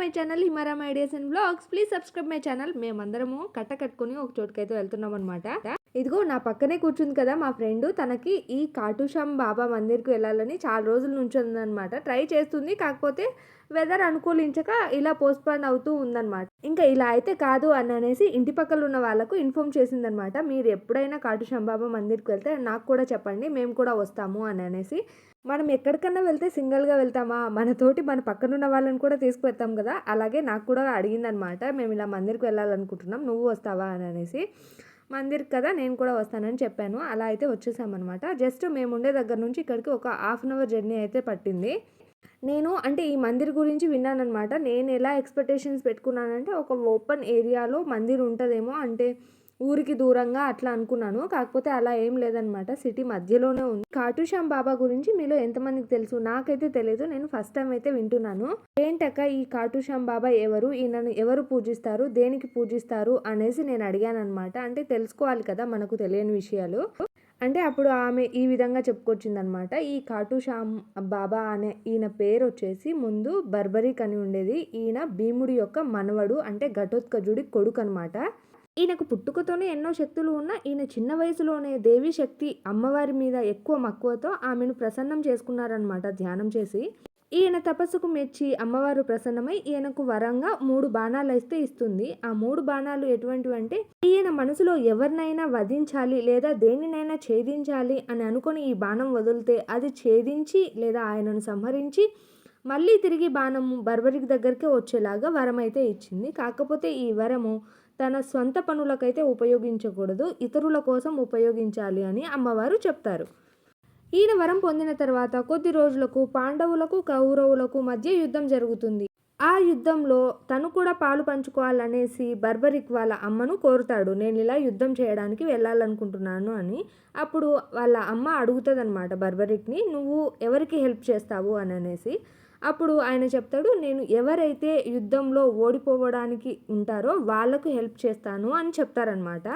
My channel Himaram ideas and blogs. Please subscribe my channel. మేమందరము కట్ట కట్టుకుని ఒక చోటుకైతే వెళ్తున్నాం అనమాట ఇదిగో నా పక్కనే కూర్చుంది కదా మా ఫ్రెండ్. తనకి ఈ కాటుషాం బాబా మందిర్కి వెళ్ళాలని చాలా రోజుల నుంచి ఉందన్నమాట. ట్రై చేస్తుంది. కాకపోతే వెదర్ అనుకూలించక ఇలా పోస్ట్పోన్ అవుతూ ఉందన్నమాట. ఇంకా ఇలా అయితే కాదు అని అనేసి ఇంటి పక్కన ఉన్న వాళ్ళకు ఇన్ఫామ్ చేసిందనమాట మీరు ఎప్పుడైనా కాటుషాం బాబా మందిర్కి వెళ్తే నాకు కూడా చెప్పండి. మేము కూడా వస్తాము అని అనేసి. మనం ఎక్కడికన్నా వెళ్తే సింగిల్గా వెళ్తామా? మనతోటి మన పక్కనున్న వాళ్ళని కూడా తీసుకువెళ్తాం కదా? అలాగే నాకు కూడా అడిగిందనమాట మేము ఇలా మందిర్కి వెళ్ళాలనుకుంటున్నాం. నువ్వు వస్తావా? అని అనేసి. మందిర్ కదా నేను కూడా వస్తానని చెప్పాను. అలా అయితే వచ్చేసామన్నమాట. జస్ట్ మేము ఉండే దగ్గర నుంచి ఇక్కడికి ఒక హాఫ్ అన్ అవర్ జర్నీ అయితే పట్టింది. నేను అంటే ఈ మందిర్ గురించి విన్నానమాట నేను ఎలా ఎక్స్పెక్టేషన్స్ పెట్టుకున్నానంటే ఒక ఓపెన్ ఏరియాలో మందిర్ ఉంటుందేమో అంటే ఊరికి దూరంగా అట్లా అనుకున్నాను. కాకపోతే అలా ఏం లేదనమాట సిటీ మధ్యలోనే ఉంది. కాటుశ్యామ్ బాబా గురించి మీలో ఎంతమందికి తెలుసు? నాకైతే తెలియదు నేను ఫస్ట్ టైం అయితే వింటున్నాను. ఏంటక్క ఈ కాటుశ్యామ్ బాబా ఎవరు? ఈయనను ఎవరు పూజిస్తారు? దేనికి పూజిస్తారు? అనేసి నేను అడిగాను అనమాట అంటే తెలుసుకోవాలి కదా మనకు తెలియని విషయాలు. అంటే అప్పుడు ఆమె ఈ విధంగా చెప్పుకొచ్చిందనమాట ఈ కాటు శ్యామ్ బాబా అనే ఈయన పేరు వచ్చేసి ముందు బర్బరిక్ అని ఉండేది. ఈయన భీముడి యొక్క మనవడు అంటే ఘటోత్కజుడి కొడుకు అనమాట ఈయనకు పుట్టుకతోనే ఎన్నో శక్తులు ఉన్న ఈయన చిన్న వయసులోనే దేవి శక్తి అమ్మవారి మీద ఎక్కువ మక్కువతో ఆమెను ప్రసన్నం చేసుకున్నారనమాట ధ్యానం చేసి. ఈయన తపస్సుకు మెచ్చి అమ్మవారు ప్రసన్నమై ఈయనకు వరంగా మూడు బాణాలు అయితే ఇస్తుంది. ఆ మూడు బాణాలు ఎటువంటివి అంటే ఈయన మనసులో ఎవరినైనా వధించాలి లేదా దేనినైనా ఛేదించాలి అని అనుకొని ఈ బాణం వదిలితే అది ఛేదించి లేదా ఆయనను సంహరించి మళ్ళీ తిరిగి బాణము బర్బరికి దగ్గరికి వచ్చేలాగా వరం అయితే ఇచ్చింది. కాకపోతే ఈ వరము తన స్వంత పనులకైతే ఉపయోగించకూడదు ఇతరుల కోసం ఉపయోగించాలి అని అమ్మవారు చెప్తారు. ఈయన వరం పొందిన తర్వాత కొద్ది రోజులకు పాండవులకు కౌరవులకు మధ్య యుద్ధం జరుగుతుంది. ఆ యుద్ధంలో తను కూడా పాలు పంచుకోవాలనేసి బర్బరిక్ వాళ్ళ అమ్మను కోరుతాడు. నేను ఇలా యుద్ధం చేయడానికి వెళ్ళాలనుకుంటున్నాను అని అప్పుడు వాళ్ళ అమ్మ అడుగుతుంది అనమాట బర్బరిక్ని నువ్వు ఎవరికి హెల్ప్ చేస్తావు? అని అనేసి. అప్పుడు ఆయన చెప్తాడు నేను ఎవరైతే యుద్ధంలో ఓడిపోవడానికి ఉంటారో వాళ్ళకు హెల్ప్ చేస్తాను అని చెప్తారనమాట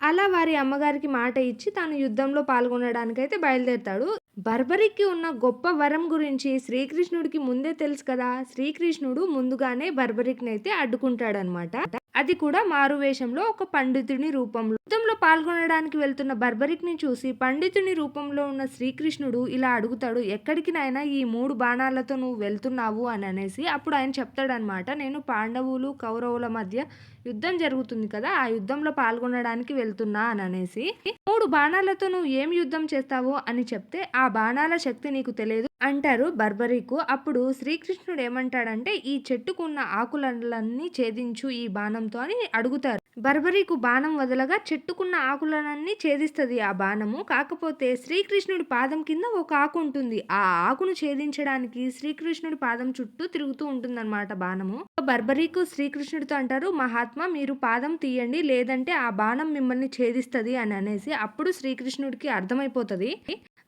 అలా వారి అమ్మగారికి మాట ఇచ్చి తాను యుద్ధంలో పాల్గొనడానికైతే బయలుదేరుతాడు. బర్బరికి ఉన్న గొప్ప వరం గురించి శ్రీకృష్ణుడికి ముందే తెలుసు కదా. శ్రీకృష్ణుడు ముందుగానే బర్బరిక్ని అయితే అడ్డుకుంటాడనమాట అది కూడా మారు వేషంలో ఒక పండితుని రూపంలో. యుద్ధంలో పాల్గొనడానికి వెళ్తున్న బర్బరిక్ని చూసి పండితుని రూపంలో ఉన్న శ్రీకృష్ణుడు ఇలా అడుగుతాడు ఎక్కడికి నాయనా ఈ మూడు బాణాలతో నువ్వు వెళ్తున్నావు? అని అనేసి అప్పుడు ఆయన చెప్తాడనమాట నేను పాండవులు కౌరవుల మధ్య యుద్ధం జరుగుతుంది కదా ఆ యుద్ధంలో పాల్గొనడానికి వెళ్తున్నా అని అనేసి మూడు బాణాలతో నువ్వు ఏం యుద్ధం చేస్తావో అని చెప్తే ఆ బాణాల శక్తి నీకు తెలియదు అంటారు బర్బరీకు. అప్పుడు శ్రీకృష్ణుడు ఏమంటాడంటే ఈ చెట్టుకున్న ఆకులన్నీ ఛేదించు ఈ బాణంతో అని అడుగుతారు. బర్బరీకు బాణం వదలగా చెట్టుకున్న ఆకులన్నీ ఛేదిస్తుంది ఆ బాణము. కాకపోతే శ్రీకృష్ణుడి పాదం కింద ఒక ఆకు ఉంటుంది. ఆ ఆకును ఛేదించడానికి శ్రీకృష్ణుడి పాదం చుట్టూ తిరుగుతూ ఉంటుందన్నమాట బాణము. బర్బరీకు శ్రీకృష్ణుడితో అంటారు మహాత్మా మీరు పాదం తీయండి లేదంటే ఆ బాణం మిమ్మల్ని ఛేదిస్తుంది అని అనేసి అప్పుడు శ్రీకృష్ణుడికి అర్థమైపోతుంది.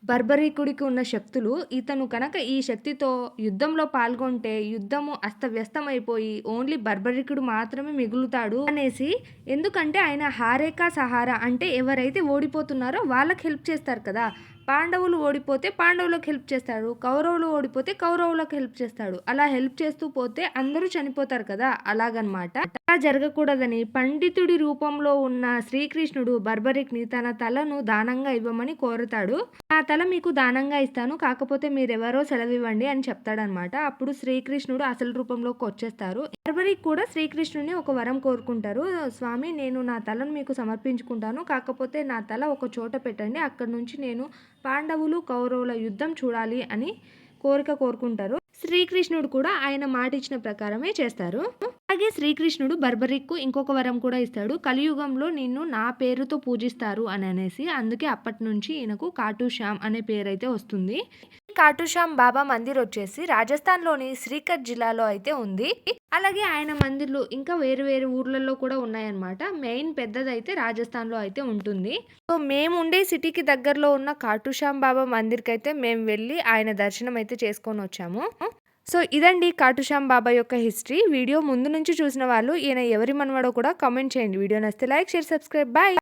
బర్బరీకుడికి ఉన్న శక్తులు ఇతను కనుక ఈ శక్తితో యుద్ధంలో పాల్గొంటే యుద్ధము అస్తవ్యస్తమైపోయి ఓన్లీ బర్బరికుడు మాత్రమే మిగులుతాడు అనేసి ఎందుకంటే ఆయన హారేకా సహారా అంటే ఎవరైతే ఓడిపోతున్నారో వాళ్ళకి హెల్ప్ చేస్తారు కదా. పాండవులు ఓడిపోతే పాండవులకు హెల్ప్ చేస్తాడు కౌరవులు ఓడిపోతే కౌరవులకు హెల్ప్ చేస్తాడు అలా హెల్ప్ చేస్తూ పోతే అందరూ చనిపోతారు కదా. అలాగనమాట. అలా జరగకూడదని పండితుడి రూపంలో ఉన్న శ్రీకృష్ణుడు బర్బరిక్ని తన తలను దానంగా ఇవ్వమని కోరుతాడు. ఆ తల మీకు దానంగా ఇస్తాను కాకపోతే మీరెవరో సెలవివ్వండి అని చెప్తాడనమాట. అప్పుడు శ్రీకృష్ణుడు అసలు రూపంలోకి వచ్చేస్తారు బర్బరిక్ కూడా శ్రీకృష్ణుడిని ఒక వరం కోరుకుంటారు. స్వామి నేను నా తలను మీకు సమర్పించుకుంటాను కాకపోతే నా తల ఒక చోట పెట్టండి అక్కడ నుంచి నేను పాండవులు కౌరవుల యుద్ధం చూడాలి అని కోరిక కోరుకుంటారు. శ్రీకృష్ణుడు కూడా ఆయన మాట ఇచ్చిన ప్రకారమే చేస్తారు. అలాగే శ్రీకృష్ణుడు బర్బరిక్కు ఇంకొక వరం కూడా ఇస్తాడు. కలియుగంలో నిన్ను నా పేరుతో పూజిస్తారు అని అనేసి అందుకే అప్పటి నుంచి ఈయనకు కాటు శ్యామ్ అనే పేరైతే వస్తుంది. కాటుశ్యామ్ బాబా మందిర్ వచ్చేసి రాజస్థాన్లోని శ్రీకర్ జిల్లాలో అయితే ఉంది. అలాగే ఆయన మందిర్లు ఇంకా వేరు వేరు ఊర్లలో కూడా ఉన్నాయన్నమాట. మెయిన్ పెద్దదైతే రాజస్థాన్లో అయితే ఉంటుంది. సో మేము ఉండే సిటీకి దగ్గరలో ఉన్న కాటుశ్యామ్ బాబా మందిర్కి అయితే మేము వెళ్ళి ఆయన దర్శనం అయితే చేసుకొని వచ్చాము. సో ఇదండి కాటుశ్యామ్ బాబా యొక్క హిస్టరీ. వీడియో ముందు నుంచి చూసిన వాళ్ళు ఈయన ఎవరి మనవాడో కూడా కామెంట్ చేయండి. వీడియో నచ్చితే లైక్ షేర్ సబ్స్క్రైబ్. బాయ్!